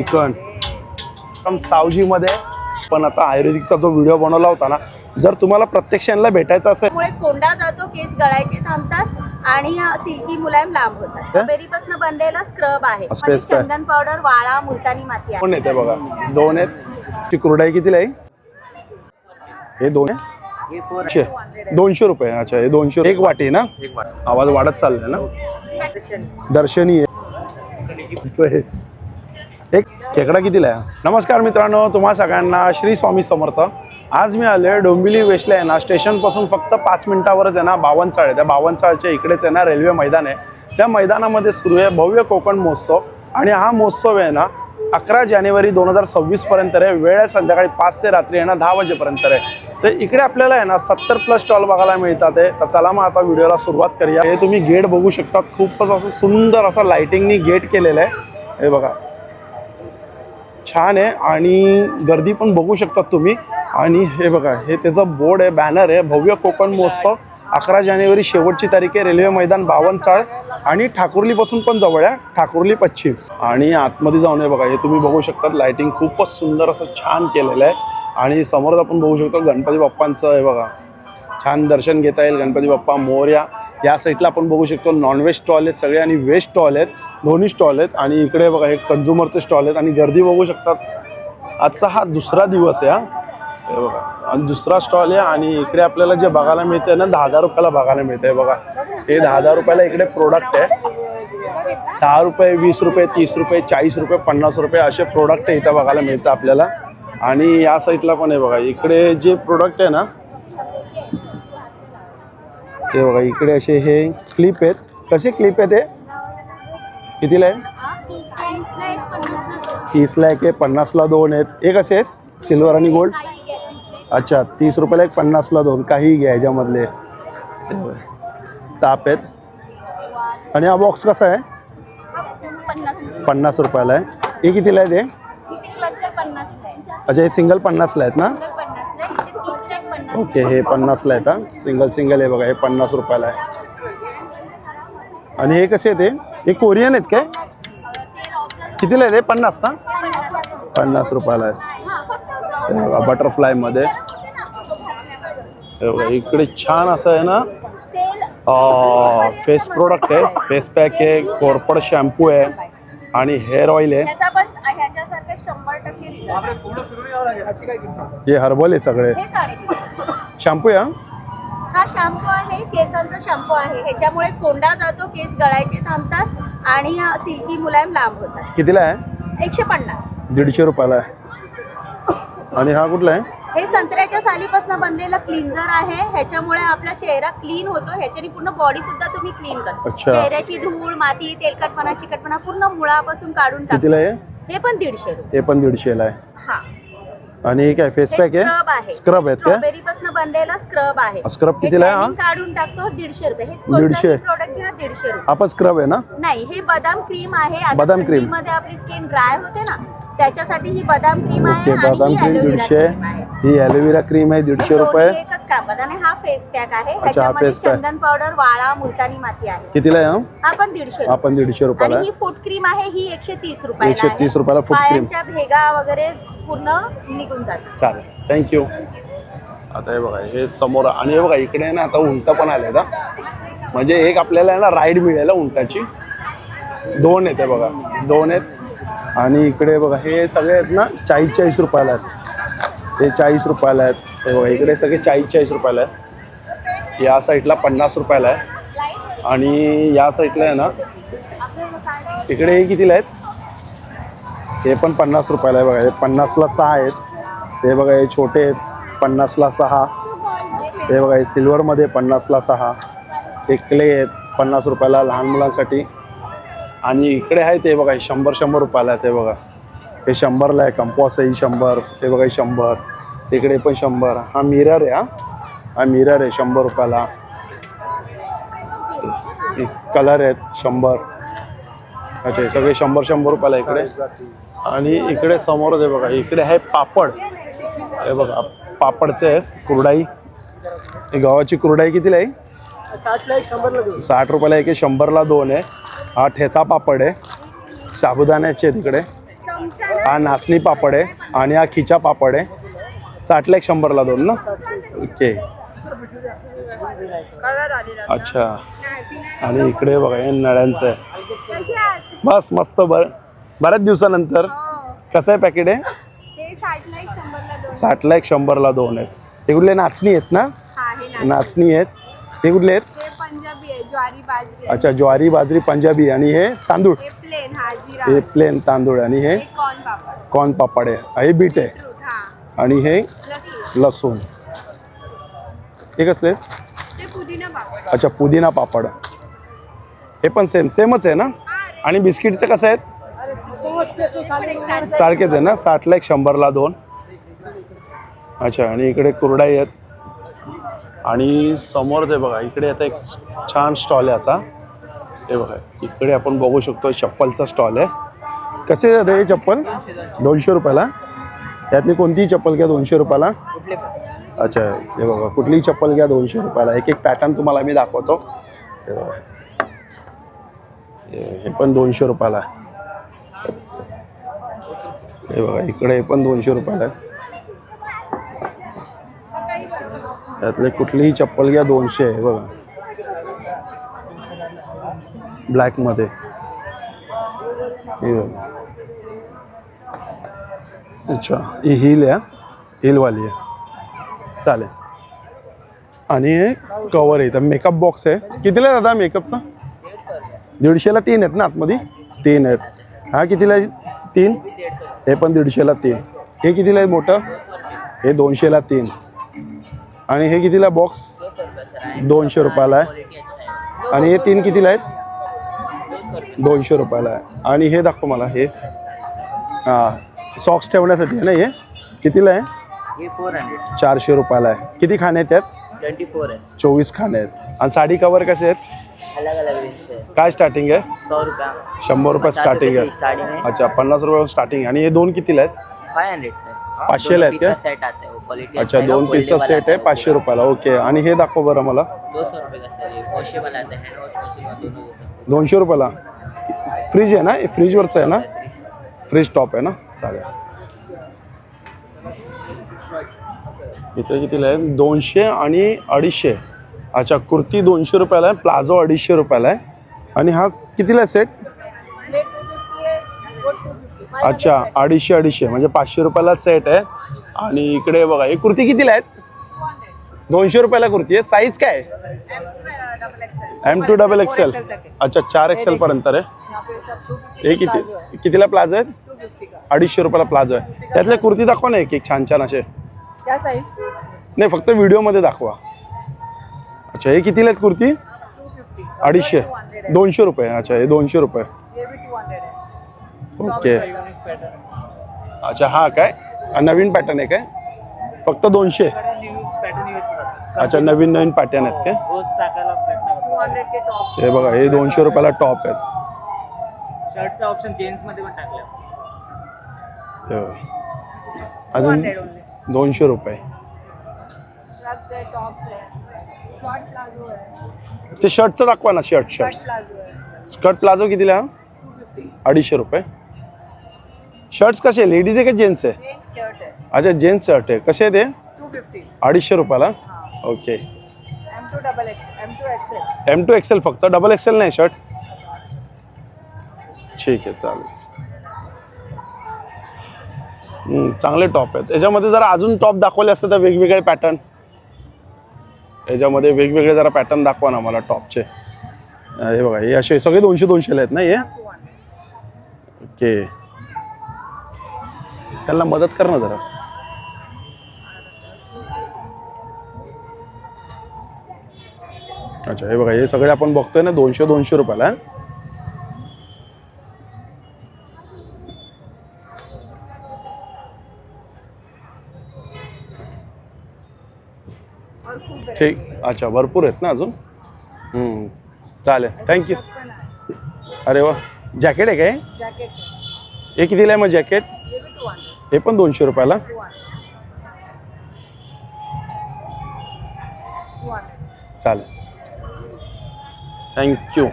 Chicken. सावजीमध्ये. पण आता आयुर्वेदिकचा जो व्हिडिओ बनवला होता ना जर तुम्हाला प्रत्यक्ष यांना भेटायचं असेल त्यामुळे कोंडा जातो केस गळायचे थांबतात आणि सिल्की मुलायम लांब होतात. हे? बेरीपासून बनलेला स्क्रब आहे. मध्ये काय? चंदन पावडर वाळा मुलतानी माती आहे. कोण येते बघा? दोन आहेत. ती कुरडाई कितीला आहे? हे दोन शे दोनशे रुपये. अच्छा हे दोनशे एक वाटी ना? आवाज वाढत चाललाय ना? दर्शनी. आहे तो हे. खेकडा कितीला आहे? नमस्कार मित्रांनो तुम्हा सगळ्यांना श्री स्वामी समर्थ. आज मी आलोय डोंबिवली वेस्टला आहे ना स्टेशनपासून फक्त पाच मिनिटावरच आहे ना बावनचाळ आहे. त्या बावनचाळच्या इकडेच आहे ना रेल्वे मैदान आहे. त्या मैदानामध्ये सुरू आहे भव्य कोकण महोत्सव आणि हा महोत्सव आहे ना अकरा जानेवारी दोन हजार सव्वीस पर्यंत आहे. वेळ आहे संध्याकाळी पाच ते रात्री आहे ना दहा वाजेपर्यंत आहे. तर इकडे आपल्याला आहे ना सत्तर प्लस स्टॉल बघायला मिळतात आहे. तर चला मग आता व्हिडिओला सुरुवात करूया. हे तुम्ही गेट बघू शकता खूपच असं सुंदर असं लाइटिंगनी गेट केलेलं आहे. हे बघा. छान आहे आणि गर्दी पण बघू शकतात तुम्ही. आणि हे बघा हे त्याचं बोर्ड आहे बॅनर आहे. भव्य कोकण महोत्सव अकरा जानेवारी शेवटची तारीख आहे रेल्वे मैदान बावनचाळ आणि ठाकुर्लीपासून पण जवळ आहे ठाकुर्ली पश्चिम. आणि आतमध्ये जाऊन हे बघा हे तुम्ही बघू शकतात लायटिंग खूपच सुंदर असं छान केलेलं आहे. आणि समोरच आपण बघू शकतो गणपती बाप्पांचं हे बघा. छान दर्शन घेता येईल गणपती बाप्पा मोर्या. या साईडला आपण बघू शकतो नॉनव्हेज स्टॉल आहेत सगळे आणि व्हेज स्टॉल आहेत दोन्ही स्टॉल आहेत. आणि इकडे बघा हे कन्झ्युमरचे स्टॉल आहेत. आणि गर्दी बघू शकतात. आजचा हा दुसरा दिवस आहे हा. हे बघा. आणि दुसरा स्टॉल आहे आणि इकडे आपल्याला जे बघायला मिळते ना दहा हजार रुपयाला बघायला मिळते बघा. हे दहा हजार रुपयाला इकडे प्रोडक्ट आहे. दहा रुपये वीस रुपये तीस रुपये चाळीस रुपये पन्नास रुपये असे प्रोडक्ट इथं बघायला मिळतं आपल्याला. आणि या साईडला पण आहे बघा इकडे जे प्रोडक्ट आहे ना हे बघा इकडे असे हे क्लिप आहेत. कसे क्लिप आहेत हे? कितीला आहे? तीसला एक आहे पन्नासला दोन आहेत. हे कसे आहेत? सिल्वर आणि गोल्ड अच्छा तीस रुपयाला एक पन्नासला दोन. काही घ्या ह्याच्यामधले. साप आहेत. आणि हा बॉक्स कसा आहे? पन्नास रुपयाला आहे. हे कितीला आहे. ते अच्छा हे सिंगल पन्नासला आहेत ना? ओके हे पन्नासला आहेत हा? सिंगल सिंगल आहे बघा हे पन्नास रुपयाला आहे. आणि हे कसे आहेत हे? हे कोरियन आहेत काय? कितीला आहे ते पन्नास ना पन्नास रुपयाला आहे हे बघा बटरफ्लायमध्ये हे इकडे छान असं आहे ना? फेस प्रोडक्ट आहे. फेस पॅक आहे कोरपड शॅम्पू आहे आणि हेअर ऑइल आहे. हे हर्बल आहे सगळे. हे शॅम्पू आहे हा? हा शॅम्पू आहे. केसांचा शॅम्पू आहे. ह्याच्यामुळे कोंडा जातो केस गळायचे थांबतात आणि सिल्की मुलायम लांब होतात. कितीला आहे? एकशे पन्नास. दीडशे रुपयाला आहे. आणि हा कुठला आहे? हे संत्र्याच्या सालीपासून बनलेलं क्लिन्झर आहे. ह्याच्यामुळे आपला चेहरा क्लीन होतो. ह्याच्याने पूर्ण बॉडी सुद्धा तुम्ही क्लीन करता अच्छा. चेहऱ्याची धूळ माती तेलकटपणा चिकटपणा पूर्ण मुळापासून काढून कितीला टाकतो आहे? हे पण दीडशे रुपये. हे पण दीडशेला आहे. हा. आणि हे काय फेस पॅक स्क्रब आहे स्क्रब आहेत पासून बनलेला स्क्रब आहे. स्क्रब कितीला आहे tanning काढून टाकतो दीडशे रुपये. हे दीडशे. प्रोडक्ट घ्या दीडशे रुपये. आपण स्क्रब आहे ना? नाही हे बदाम क्रीम आहे. बदाम cream. थंडीमध्ये आपली स्किन ड्राय होते ना त्याच्यासाठी ही बदाम क्रीम आहे बदाम ही क्रीम दीडशे. ही ॲलोवेरा क्रीम आहे दीडशे रुपये. एकच कापड आणि हा फेस पॅक आहे. ह्याच्यामध्ये. चंदन पावडर वाळा मुलतानी माती आहे. कितीला आहे हा? हा पण दीडशे. आपण दीडशे रुपयाला ही फूट क्रीम आहे ही एकशे तीस रुपये 130 रुपयाला foot cream. पायांच्या भेगा वगैरे पूर्ण निघून जातात चालेल. थँक्यू आता हे बघा हे समोर आणि हे बघा इकडे आहे ना आता उंट पण आले ना म्हणजे एक आपल्याला आहे ना राईड मिळेल उंटाची. दोन आहेत हे बघा दोन आहेत. आणि इकडे बघा हे सगळे आहेत ना चाळीस चाळीस रुपयाला आहेत. हे चाळीस रुपयाला आहेत. हे बघा इकडे सगळे चाळीस चाळीस रुपयाला आहेत. या साईडला पन्नास रुपयाला आहे. आणि या साईडला आहे ना इकडे हे कितीला आहेत? हे पण पन्नास रुपयाला आहे बघा. हे पन्नासला सहा आहेत. हे बघा हे छोटे आहेत. पन्नासला सहा. हे बघा हे सिल्वरमध्ये पन्नासला सहा. हे क्ले आहेत. पन्नास रुपयाला लहान मुलांसाठी. आणि इकडे आहे ते बघा हे शंभर शंभर रुपयाला आहे ते बघा. हे शंभरला आहे. कंपॉस आहे शंभर. हे बघा हे शंभर. इकडे पण शंभर. हा मिरर आहे हा. हा मिरर आहे शंभर रुपयाला. कलर आहेत शंभर. अच्छा सगळे शंभर शंभर रुपयाला इकडे. आणि इकडे समोर आहे बघा इकडे आहे पापड. हे बघा पापडचे आहे कुरडाई. गव्हाची कुरडाई कितीला आहे? साठ रुपयाला एक शंभरला दोन आहे. हा ठेचा पापड आहे. साबुदाण्याचे आहेत इकडे. हा नाचणी पापड आहे आणि हा खिचा पापड आहे. साठला एक शंभरला दोन ना? ओके. अच्छा. आणि इकडे बघा हे नळ्यांचं आहे. बस मस्त बर. बऱ्याच दिवसानंतर कसं आहे पॅकेट आहे? साठला एक शंभरला दोन. आहेत. हे कुठले नाचणी आहेत ना? हा हे नाचणी. आहेत. हे कुठले आहेत? ते पंजाबी आहे ज्वारी बाजरी आहे. अच्छा ज्वारी बाजरी पंजाबी आणि हे तांदूळ? हे प्लेन हा हे तांदूळ आणि हे? हे कॉर्न पापड. आहे. हे बीट आहे. हा. आणि हे? लसूण. हे कसले अच्छा पुदिना पापड. हे पण सेम सेमच आहे ना? आणि बिस्किटचं कसं आहेत? सारखेच. आहे ना? साठला एक शंभरला दोन. अच्छा आणि इकडे कुरडाई आहेत. आणि समोर ते बघा इकडे आता एक छान स्टॉल आहे असा. हे बघा इकडे आपण बघू शकतो चप्पलचा स्टॉल आहे. कसे जाते हे चप्पल? दोनशे रुपयाला. यातली कोणतीही चप्पल घ्या दोनशे रुपयाला. अच्छा हे बघा कुठलीही चप्पल घ्या दोनशे रुपयाला. एक एक पॅटर्न तुम्हाला मी दाखवतो. हे बघा. हे हे पण दोनशे रुपयाला. आहे हे बघा इकडे पण दोनशे रुपयाला आहे यातले कुठलीही चप्पल घ्या दोनशे आहे बघा. ब्लॅकमध्ये. हे बघा. अच्छा ही हिल आहे हिलवाली आहे. चालेल. आणि कवर आहे तर मेकअप बॉक्स आहे. कितीला आहे दादा मेकअपचा दीडशेला तीन आहेत ना आतमध्ये? तीन आहेत. हा कितीला तीन? हे पण दीडशेला तीन. हे कितीला आहे मोठं? हे दोनशेला तीन. आणि हे कितीला बॉक्स दोनशे रुपयाला आहे. आणि हे तीन कितीला आहेत? दोनशे रुपयाला आहे. आणि हे दाखव मला हे. हां. सॉक्स ठेवण्यासाठी आहे ना हे? कितीला आहे? चारशे रुपयाला आहे. किती खाणे आहेत त्यात? ट्वेंटी फोर है चोवीस खाणे आहेत. आणि साडी कवर कसे आहेत? अलग अलग रेंज काय स्टार्टिंग आहे? सौ रुपया। शंभर रुपये पचास स्टार्टिंग रुपये आहे. अच्छा पन्नास रुपये स्टार्टिंग आणि हे दोन कितीला आहेत? फाइव हंड्रेड पाचशेला आहेत का सेट आता. है वो क्वालिटी अच्छा दोन पीसचा सेट आहे पाचशे रुपयाला. ओके आणि हे दाखव बरं मला. दो सौ रुपये का सर ये वॉशेबल आता है हैंड वॉश मशीन दोनों होता दोनशे रुपयाला? फ्रीज आहे ना? हे फ्रीजवरचं आहे ना? फ्रीज टॉप आहे ना? चालेल. इथे कितीला आहे? दोनशे आणि अडीचशे. अच्छा कुर्ती दोनशे रुपयाला आहे प्लाझो अडीचशे रुपयाला आहे. आणि हा कितीला आहे सेट अच्छा अडीचशे अडीचशे. म्हणजे पाचशे रुपयाला सेट आहे. आणि इकडे बघा ही कुर्ती कितीला आहेत? दोनशे रुपयाला कुर्ती आहे. साईज काय आहे? एम टू डबल एक्सेल अच्छा चार एक्सेल पर्यंत रे. हे किती? कितीला प्लाझो आहेत? अडीचशे रुपयाला प्लाझो आहे. त्यातल्या कुर्ती दाखवा ना एक एक छान छान असे. नाही फक्त व्हिडिओमध्ये दाखवा. अच्छा हे कितीला आहेत कुर्ती? अडीचशे. दोनशे रुपये. अच्छा हे दोनशे रुपये. ये भी टू हंड्रेड है ओके. अच्छा हा काय? नवीन पॅटर्न आहे काय? फक्त दोनशे? अच्छा नवीन नवीन पॅटर्न आहेत काय? हे बघा हे दोनशे रुपयाला टॉप आहेत. शर्टचा ऑप्शन जेंट्स मध्ये पण टाकला. अजून दोनशे रुपये. शॉर्ट प्लाजो है ते शर्टचं दाखवा ना शर्ट शॉर्ट. स्कर्ट प्लाझो कितीला? हा? टू फिफ्टी अडीचशे रुपये. शर्ट्स कसे लेडीज आहे का जेंट्स आहे? शर्ट अच्छा जेंट्स शर्ट आहे. कसे आहे ते टू फिफ्टी अडीचशे रुपयाला? Okay M two double X M two X M two XL फक्त? डबल एक्सेल नाही शर्ट ठीक आहे चालेल. हम्म, चांगले टॉप आहेत. याच्यामध्ये जरा अजून टॉप दाखवले असते तर वेगवेगळे पॅटर्न याच्यामध्ये वेगवेगळे जरा पॅटर्न दाखवा ना मला टॉपचे हे बघा हे असे सगळे दोनशे दोनशेला आहेत ना हे? ओके त्यांना मदत कर ना जरा. अच्छा हे बघा हे सगळे आपण बघतोय ना दोनशे दोनशे रुपयाला ठीक. अच्छा भरपूर आहेत ना अजून? हम्म, चालेल. थँक्यू अरे वा. जॅकेट आहे काय हे? कितीला आहे मग जॅकेट हे पण दोनशे रुपयाला? चालेल. थँक्यू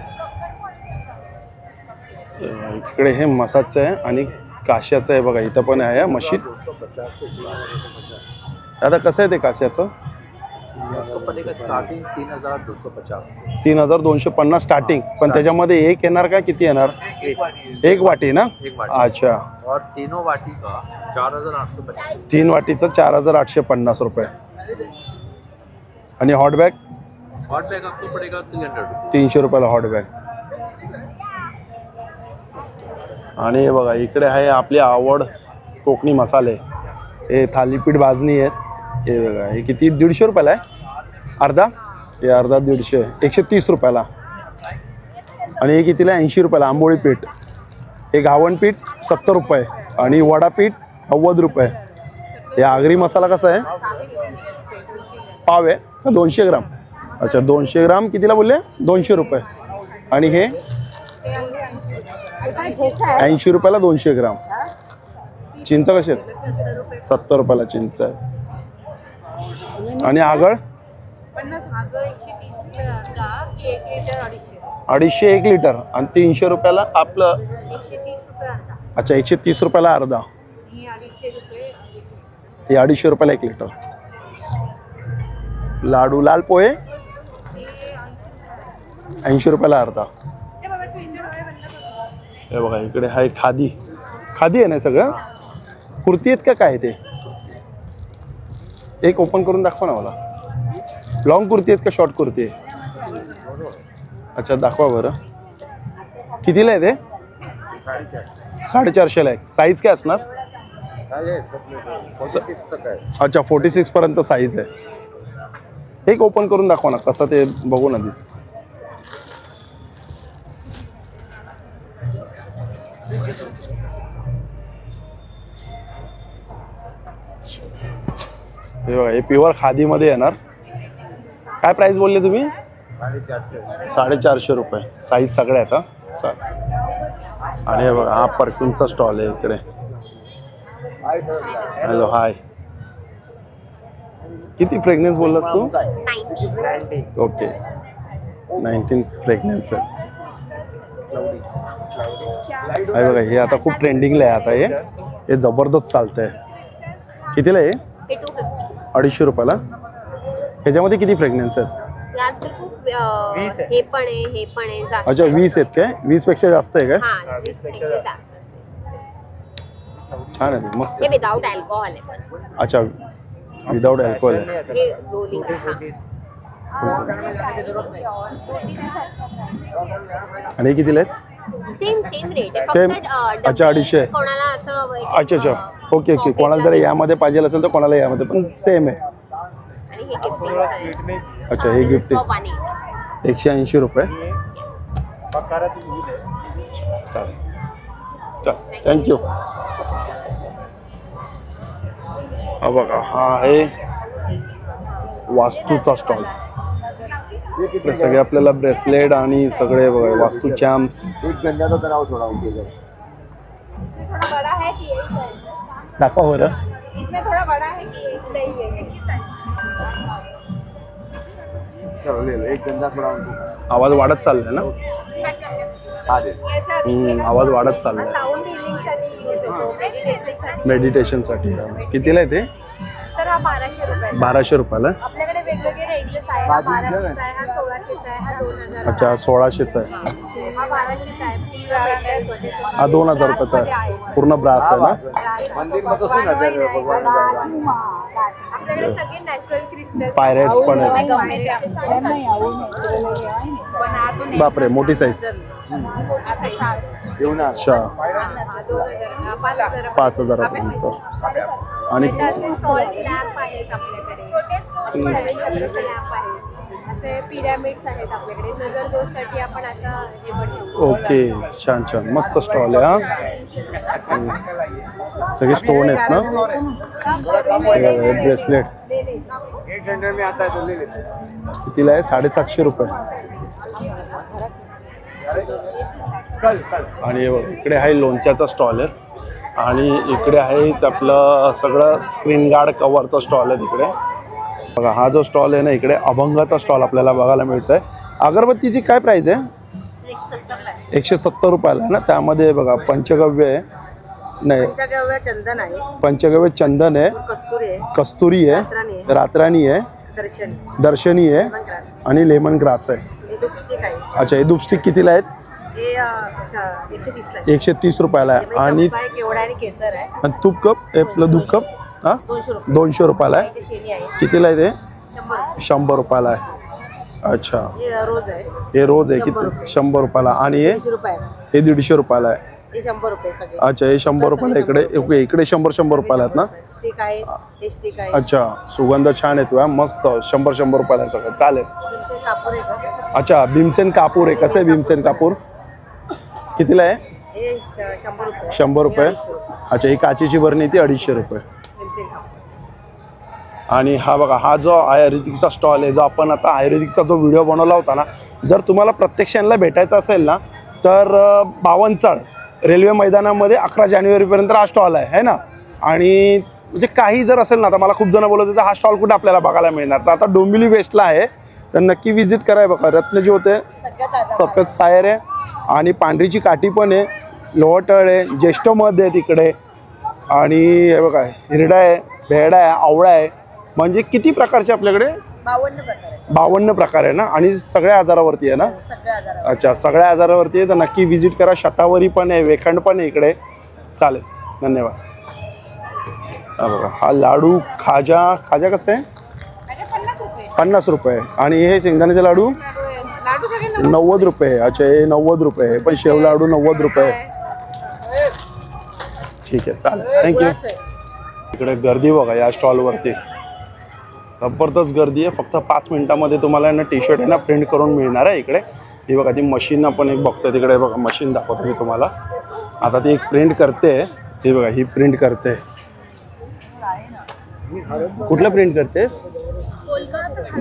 इकडे हे मसाजचं आहे आणि काश्याचं आहे बघा इथं पण आहे मशीन. आता कसं आहे ते काश्याचं? पड़ेगा स्टार्टिंग तीन हजार दो सौ पचास. तीन हजार दोनशे पन्नास स्टार्टिंग पण त्याच्यामध्ये एक येणार का किती येणार? एक वाटी. ना? एक वाटी. अच्छा. और तीनों वाटी का चार हजार आठ सौ पचास. तीन वाटीचं चार हजार आठशे पन्नास रुपये. आणि हॉट बॅग हॉट बैग आपको पड़ेगा थ्री हंड्रेड तीनशे रुपयाला हॉट बॅग आणि हे बघा इकडे आहे आपली आवड कोकणी मसाले. हे थालीपीठ भाजणी आहेत. हे बघा हे किती? दीडशे रुपयाला आहे? अर्धा? हे अर्धा दीडशे. एकशे तीस रुपयाला. आणि हे कितीला? ऐंशी रुपयाला. आंबोळी पीठ. हे घावण पीठ सत्तर रुपये. आणि वडापीठ नव्वद रुपये. हे आगरी मसाला कसा आहे? पाव आहे. का दोनशे ग्राम. अच्छा दोनशे ग्राम कितीला बोलले? दोनशे रुपये. आणि हे? ऐंशी रुपयाला दोनशे ग्राम. चिंच कशी सत्तर रुपयाला चिंच आहे. आणि आगळ? अडीचशे. एक लिटर आणि तीनशे रुपयाला आपलं अच्छा एकशे तीस रुपयाला अर्धा. ही अडीचशे रुपये अडीचशे रुपयाला एक लिटर. लाडू लाल पोहे? ऐंशी रुपयाला अर्धा. हे हे बघा इकडे आहे खादी. खादी आहे ना सगळं? कुर्ती आहेत का काय ते? एक ओपन करून दाखवा ना मला. लॉंग कुर्ती आहेत का शॉर्ट कुर्ती आहे? अच्छा दाखवा बरं. कितीला आहे ते? साडेचारशेला आहे. साईज काय असणार? अच्छा फोर्टी सिक्स पर्यंत साईज आहे. एक ओपन करून दाखवा ना कसं ते बघू ना दिस हे बघा हे प्युअर खादीमध्ये येणार. काय प्राइस बोलले तुम्ही? साडेचारशे रुपये. साईज सगळ्या आहेत हा? चालेल आणि हे बघा हा परफ्यूमचा स्टॉल आहे इकडे. हॅलो हाय किती फ्रेग्रन्स बोललास तू? ओके नाईन्टीन फ्रेग्रन्स आहे बघा हे आता खूप ट्रेंडिंगला आहे आता हे. हे जबरदस्त चालतंय. कितीला आहे हे? अडीचशे रुपयाला? ह्याच्यामध्ये किती फ्रेग्रन्स आहेत? यात तर खूप अं, हे पण आहे हे पण आहे जास्त अच्छा वीस आहेत काय? वीसपेक्षा जास्त आहे काय? हा वीसपेक्षा जास्त हा ना ते मस्त हे आहे. विदाउट अल्कोहोल आहे पण. अच्छा विदाउट अल्कोहोल आहे. हे रोलिंग आणि हे कितीला आहेत? सेम सेम रेट आहे. Same? फक्त अं, डब्बी अच्छा, अडीचशे. कोणाला असं अच्छा अच्छा. Okay okay. कोणाला जर यामध्ये पाहिजे असेल तर कोणाला यामध्ये. पण सेम आहे. हे गिफ्टिंग आहे. अच्छा हे गिफ्ट एकशे ऐंशी रुपये. चालेल. चालेल थँक्यू हा बघा हा आहे वास्तूचा स्टॉल इकडे सगळे आपल्याला ब्रेसलेट आणि सगळे बघा वास्तू चॅम्प्स दाखवा बरं. इसमें थोड़ा बड़ा है कि यही नहीं है एक ही आवाज वाढत चाललाय ना? ऐसा हम्म, आवाज वाढत चाललाय साऊंड हिलिंगसाठी यूज होतो मेडिटेशनसाठी मेडिटेशनसाठी कितीला आहे ते? सर हा बाराशे रुपये बाराशे रुपयाला? आपल्याकडे वेगवेगळे रेंजेस आहे. हा बाराशेचा आहे. हा सोळाशेचा आहे हा दोन हजार अच्छा सोळाशेचा आहे. हा हा दोन हजार रुपयाचा आहे. पूर्ण ब्रास आहे ना? पायरेट्स पण आहेत बापरे मोठी साईज अच्छा. पाच हजारापर्यंत. आणि असे सॉल्ट आहेत आपल्याकडे. पिरॅमिड्स आहेत आपल्याकडे नजर दोषसाठी आपण असं हे पण ठेवतो. ओके छान छान. मस्त स्टॉल आहे हा? सगळे स्टोन आहेत ना? ब्रेसलेट कितीला आहे? साडेसातशे रुपये. आणि हे बघ, इकडे आहे लोणच्याचा स्टॉल आहे. आणि इकडे आहे आपलं सगळं स्क्रीन गार्ड कवरचा स्टॉल आहे तिकडे. बघा हा जो स्टॉल आहे ना इकडे अभंगाचा स्टॉल आपल्याला बघायला मिळतोय. अगरबत्तीची काय प्राइस आहे? एकशे सत्तर रुपयाला आहे ना? त्यामध्ये बघा पंचगव्य आहे. नाही. पंचगव्य चंदन आहे. पंचगव्य चंदन आहे. कस्तुरी आहे. कस्तुरी रातराणी आहे. रातराणी आहे. दर्शनी. दर्शनी आहे. आणि लेमन ग्रास आहे. हे अच्छा हे दुपस्टिक कितीला आहेत? एकशे तीस रुपयाला आहे. आणि तूप कप आपलं दूध कप. हां? दोनशे रुपये दोनशे रुपयाला आहे? कितीला आहे ते? शंभर रुपये शंभर रुपयाला आहे. अच्छा. हे रोज आहे. हे रोज आहे शंभर किती. शंभर रुपयाला. आणि हे? दीडशे हे रुपयाला आहे. शंभर रुपये सगळे. अच्छा हे शंभर रुपयाला इकडे इकडे शंभर शंभर रुपयाला आहेत ना? अच्छा सुगंध छान येतो मस्त. शंभर शंभर रुपयाला सगळं. चालेल. अच्छा भीमसेन कापूर आहे. कसं आहे भीमसेन कापूर? कितीला आहे? शंभर रुपये. अच्छा ही काचेची बरणी ती अडीचशे रुपये. आणि हा बघा हा जो आयुर्वेदिकचा स्टॉल आहे जो आपण आता आयुर्वेदिकचा जो व्हिडिओ बनवला होता ना जर तुम्हाला प्रत्यक्ष यांना भेटायचं असेल ना तर बावनचाळ रेल्वे मैदानामध्ये अकरा जानेवारीपर्यंत हा स्टॉल आहे है ना? आणि म्हणजे काही जर असेल ना तर मला खूप जण बोलत होते हा स्टॉल कुठे आपल्याला बघायला मिळणार? तर आता डोंबिवली वेस्टला आहे तर नक्की विजिट कराय बघा. रत्नजी होते सफेद सायर आहे. आणि पांढरीची काठी पण आहे लोहटळ आहे ज्येष्ठ मध आहे तिकडे. आणि हे बघा हिरडा आहे भेडा आहे आवळा आहे. म्हणजे किती प्रकारचे आपल्याकडे? बावन्न प्रकार आहे बावन्न प्रकार आहे ना? आणि सगळ्या आजारावरती आहे ना? सगळ्या आजार अच्छा सगळ्या आजारावरती आहे. तर नक्की विजिट करा. शतावरी पण आहे वेखंड पण आहे इकडे. चालेल. धन्यवाद. हा बघा हा लाडू खाजा. खाजा कसं आहे? पन्नास रुपये. आणि हे शेंगदाण्याचे लाडू? लाडू सगळे नव्वद रुपये. अच्छा हे नव्वद रुपये. हे पण शेव लाडू नव्वद रुपये. ठीक आहे चालेल. थँक्यू इकडे गर्दी बघा या स्टॉलवरती जबरदस्त गर्दी आहे. फक्त पाच मिनिटामध्ये तुम्हाला ना टी शर्ट आहे ना प्रिंट करून मिळणार आहे इकडे. ही बघा ती मशीन पण एक बघतोय. तिकडे बघा मशीन दाखवतो मी तुम्हाला. आता ती एक प्रिंट करते. ही बघा ही प्रिंट करते. कुठलं प्रिंट करतेस?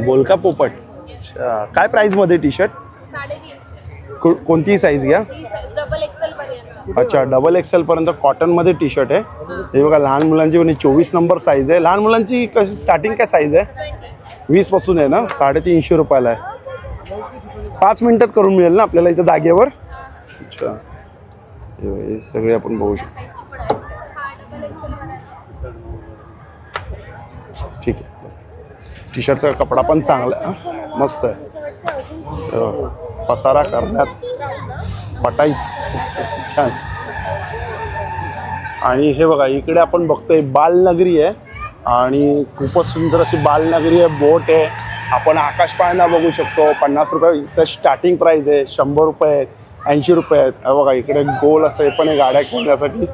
बोलका पोपट. अच्छा. काय प्राईजमध्ये टी शर्ट को कोणतीही साईज घ्या. अच्छा डबल एक्सेल पर्यंत कॉटनमध्ये टी शर्ट आहे. हे बघा लहान मुलांची म्हणजे चोवीस नंबर साईज आहे. लहान मुलांची कशी स्टार्टिंग काय साईज आहे? वीसपासून आहे ना? साडेतीनशे रुपयाला आहे. पाच मिनिटात करून मिळेल ना आपल्याला इथं जागेवर? अच्छा. हे सगळे आपण बघू शकतो. ठीक आहे. टी शर्टचा कपडा पण चांगला आहे मस्त आहे. हो. पसारा करण्यात. पटाई. छान. आणि हे बघा इकडे आपण बघतोय बालनगरी आहे. आणि खूपच सुंदर अशी बालनगरी आहे बोट आहे. आपण आकाश पाळणा बघू शकतो. पन्नास रुपये इथं स्टार्टिंग प्राईज आहे शंभर रुपये आहेत ऐंशी रुपये आहेत. बघा इकडे गोल असं हे पण आहे गाड्या खेळण्यासाठी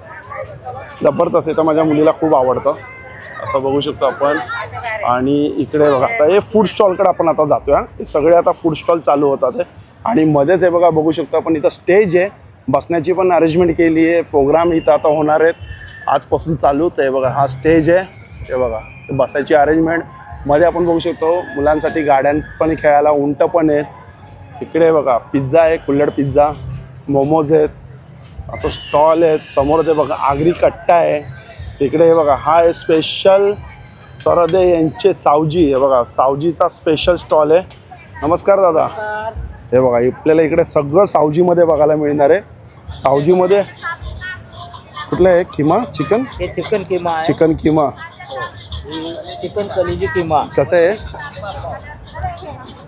जबरदस्त आहे तर माझ्या मुलीला खूप आवडतं. असं बघू शकतो आपण. आणि इकडे बघा आता हे फूड स्टॉलकडे आपण आता जातोय आहे हे सगळे आता फूड स्टॉल चालू होतात. आणि मध्येच हे बघा बघू शकतो आपण इथं स्टेज आहे. बसण्याची पण अरेंजमेंट केली आहे. प्रोग्राम इथं आता होणार आहेत. आजपासून चालू आहे बघा हा स्टेज आहे. हे बघा बसायची अरेंजमेंटमध्ये आपण बघू शकतो मुलांसाठी गाड्यां पण खेळायला उंट पण आहेत. इकडे बघा पिझ्झा आहे कुल्हड पिझ्झा मोमोज आहेत. असं स्टॉल आहेत. समोर ते बघा आगरी कट्टा आहे. इकडे हे बघा हा आहे स्पेशल सरदे यांचे सावजी. हे बघा सावजीचा स्पेशल स्टॉल आहे. नमस्कार दादा. हे बघा आपल्याला इकडे सगळं सावजीमध्ये बघायला मिळणार आहे. सावजीमध्ये कुठलं आहे? किमा? चिकन? हे चिकन किमा आहे. चिकन किमा. चिकन कलेजी किमा. कसं आहे?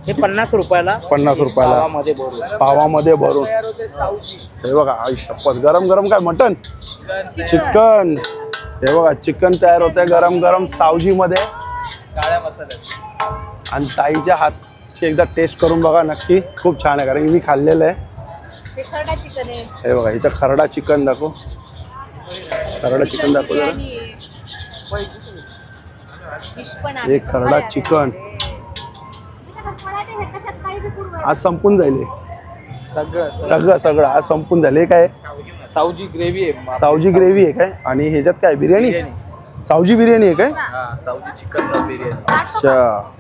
हे पन्नास रुपयाला पन्नास रुपयाला. पावामध्ये भरून. पावामध्ये भरून. हे बघा आई शपथ. गरम गरम काय? मटन? चिकन. हे बघा चिकन तयार होतंय गरम गरम सावजीमध्ये. काळ्या मसाल्यात. आणि ताईच्या हातची एकदा टेस्ट करून बघा नक्की खूप छान आहे. कारण की मी खाल्लेलं आहे. हे खरडा चिकन आहे. हे बघा इथं खरडा चिकन दाखव. खरडा चिकन दाखव जरा. एक खरडा चिकन. आज संपून जाईल. सगळं सगळं सगळं. आज संपून जाईल. हे काय? सावजी ग्रेव्ही आहे. सावजी ग्रेव्ही आहे काय? आणि ह्याच्यात काय? बिर्याणी? सावजी बिर्याणी आहे काय? हा सावजी चिकन बिर्याणी. अच्छा.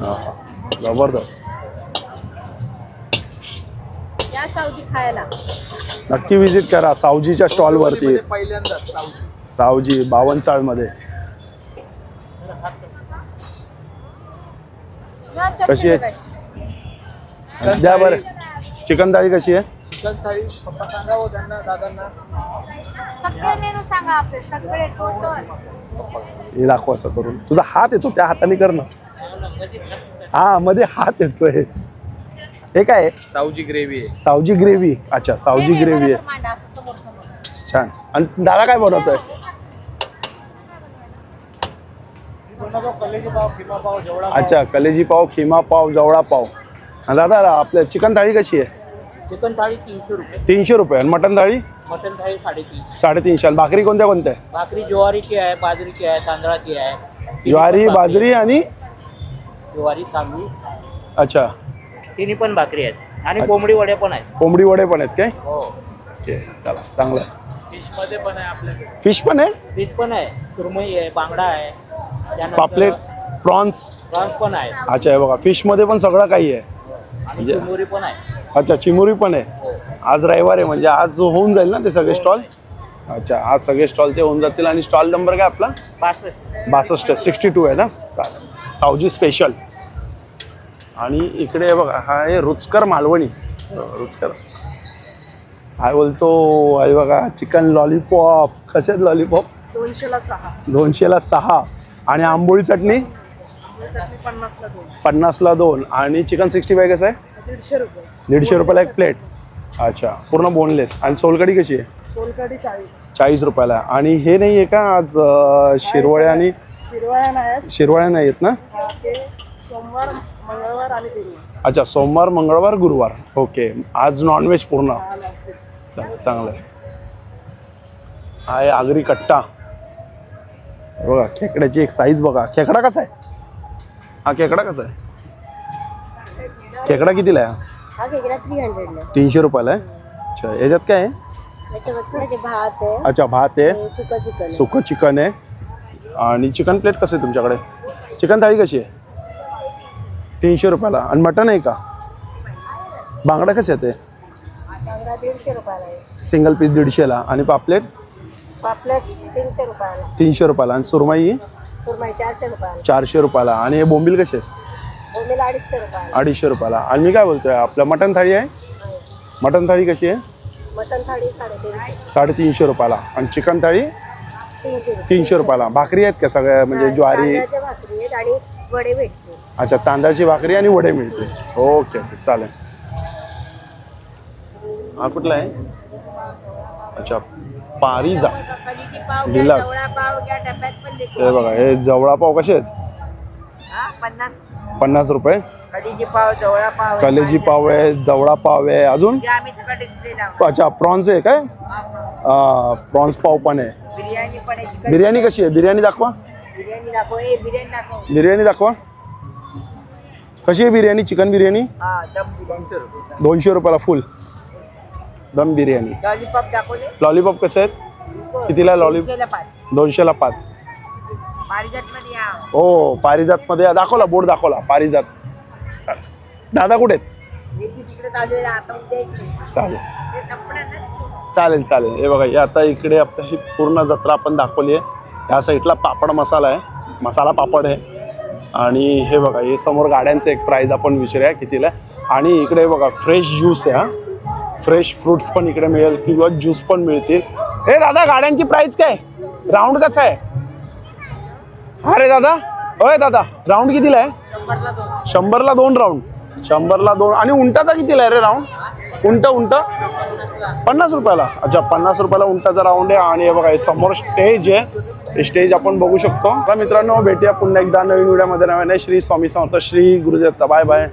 हा. जबरदस्त. या सावजी खायला. नक्की विजिट करा. सावजीच्या स्टॉलवरती पहिल्यांदा सावजी. सावजी बावनचाळमध्ये. कशी आहे? द्या बरं. चिकन थाळी कशी आहे? चिकन थाळी. पप्पा सांगा हो त्यांना दादांना. सगळे मेनू सांगा आपले. सगळे टोटल हे दाखव असं करून. तुझा हात येतो त्या हाताने कर ना. हा मध्ये हात येतोय. हे काय? आहे? सावजी ग्रेव्ही आहे. सावजी ग्रेव्ही. अच्छा सावजी ग्रेव्ही आहे. छान. आणि दादा काय बनवतोय? अच्छा कलेजी पाव खिमा पाव जवळा पाव. आणि दादा आपल्या चिकन थाळी कशी आहे? चिकन थाळी तीनशे रुपये. तीनशे रुपये. आणि मटन थाळी? मटन थाळी साडेतीनशे. साडेतीनशे. आणि भाकरी कोणत्या कोणत्या? आहे भाकरी ज्वारीची आहे बाजरीची आहे तांदळाची आहे. ज्वारी बाजरी आणि? ज्वारी तांदूळ. अच्छा. तिन्ही पण भाकरी आहेत. आणि कोंबडी वडे पण आहेत. कोंबडी वडे पण आहेत काय? हो. ओके चला चांगलं. आहे फिशमध्ये पण आहे आपल्याकडे फिश पण आहे? फिश पण आहे. सुरमई आहे बांगडा आहे. त्यानंतर पापलेट प्रॉन्स. प्रॉन्स पण आहे अच्छा हे बघा फिशमध्ये पण सगळं काही आहे. आणि चिमुरी पण आहे. अच्छा चिमुरी पण आहे. आज रविवार आहे म्हणजे आज होऊन जाईल ना ते सगळे स्टॉल? अच्छा आज सगळे स्टॉल ते होऊन जातील आणि स्टॉल नंबर काय आपला? बासष्ट सिक्स्टी टू आहे ना? चालेल. सावजी स्पेशल आणि इकडे हे बघा हा आहे रुचकर मालवणी. रुचकर. काय बोलतो? आहे बघा चिकन लॉलीपॉप कसे आहेत लॉलीपॉप दोनशेला सहा. दोनशेला सहा. आणि आंबोळी चटणी? पन्नासला दोन. आणि चिकन सिक्स्टी फाय कसं आहे? दीडशे रुपये. दीडशे रुपयाला एक प्लेट अच्छा पूर्ण बोनलेस आणि सोलकडी कशी आहे? सोलकडी चाळीस. चाळीस रुपयाला. आणि हे नाही आहे का आज अं, शिरवळ्या आणि हिरवाया नाही शिरवळ्या नाही आहेत ना ते सोमवार मंगळवार आणि गुरुवार. अच्छा सोमवार मंगळवार गुरुवार. ओके. आज नॉनव्हेज पूर्ण. चांगलं चांगलं आहे. हा आहे आगरी कट्टा. बघा खेकड्याची एक साईज बघा. खेकडा कसा आहे? हा खेकडा कसा आहे? खेकडा कितीला आहे? हा खेकडा थ्री हंड्रेडला तीनशे रुपयाला आहे? अच्छा याच्यात काय आहे? त्याच्यामध्ये ते भात आहे. अच्छा भात आहे. सुका चिकन सुकं चिकन आहे. आणि चिकन प्लेट कसं आहे तुमच्याकडे? चिकन थाळी कशी आहे? तीनशे रुपयाला. आणि मटन आहे का? बांगडा कसे आहे ते? बांगडा दीडशे रुपयाला आहे. सिंगल पीस दीडशेला. आणि पापलेट? पापलेट तीनशे रुपयाला. तीनशे रुपयाला. आणि सुरमई? सुरमई चारशे रुपयाला. चारशे रुपयाला. आणि हे बोंबील कसे आहेत? अडीचशे रुपयाला. अडीचशे रुपयाला. आणि मी काय बोलतोय आपलं मटन थाळी आहे? मटन थाळी कशी आहे? मटन थाळी साडेतीनशे. साडेतीनशे रुपयाला. आणि चिकन थाळी? तीनशे रुपये. तीनशे रुपयाला. भाकरी आहेत का सगळ्या? म्हणजे ज्वारी? तांदळाच्या भाकरी आहेत आणि वडे भेटते अच्छा तांदळाची भाकरी आणि वडे मिळते ओके ओके चालेल. हा कुठला आहे? अच्छा पारिजा. पाव घ्या डब्यात पण देतो हे बघा हे जवळा पाव कसे आहेत? हा पन्नास पन्नास रुपये? कलीची पाव जवळा पाव कलेजी पाव आहे जवळा पाव आहे अजून? जे आम्ही सगळं डिस्प्ले लावतो अच्छा प्रॉन्स आहे काय? प्रॉन्स पाव पण आहे. बिर्याणी पण आहे बिर्याणी कशी आहे? बिर्याणी दाखवा. बिर्याणी दाखव ए बिर्याणी दाखव. बिर्याणी दाखवा. कशी आहे बिर्याणी? चिकन बिर्याणी? हा दम बिर्याणी. दोनशे रुपयाला फुल दम बिर्याणी. लॉलीपॉप दाखवले? लॉलीपॉप कसे आहेत? कितीला लॉलीपॉप दोनशेला पाच. दोनशेला पाच. पारिजात मध्ये हो दाखवला बोर्ड दाखवला. पारिजात. दादा कुठे चालेल. चालेल चालेल. हे बघा हे आता इकडे आपली ही पूर्ण जत्रा आपण दाखवली आहे. या साईडला पापड मसाला आहे. मसाला पापड आहे. आणि हे बघा हे समोर गाड्यांचं एक प्राईज आपण विचारूया कितीला. आणि इकडे बघा फ्रेश ज्यूस आहे हा. फ्रेश फ्रुट्स पण इकडे मिळेल किंवा ज्यूस पण मिळतील. हे दादा गाड्यांची प्राईस काय? राऊंड कसा आहे? अरे दादा होय दादा राऊंड कितीला आहे? शंभरला दोन राऊंड शंभरला दोन आणि उंटाचा कितीला आहे रे राऊंड उंट उंट? पन्नास रुपयाला. अच्छा पन्नास रुपयाला उंटाचा राऊंड आहे. आणि हे बघा समोर स्टेज आहे. स्टेज आपण बघू शकतो. मित्रांनो भेटूया पुन्हा एकदा नवीन व्हिडिओमध्ये नव्याने श्री स्वामी समर्थ श्री गुरुदत्ता. Bye bye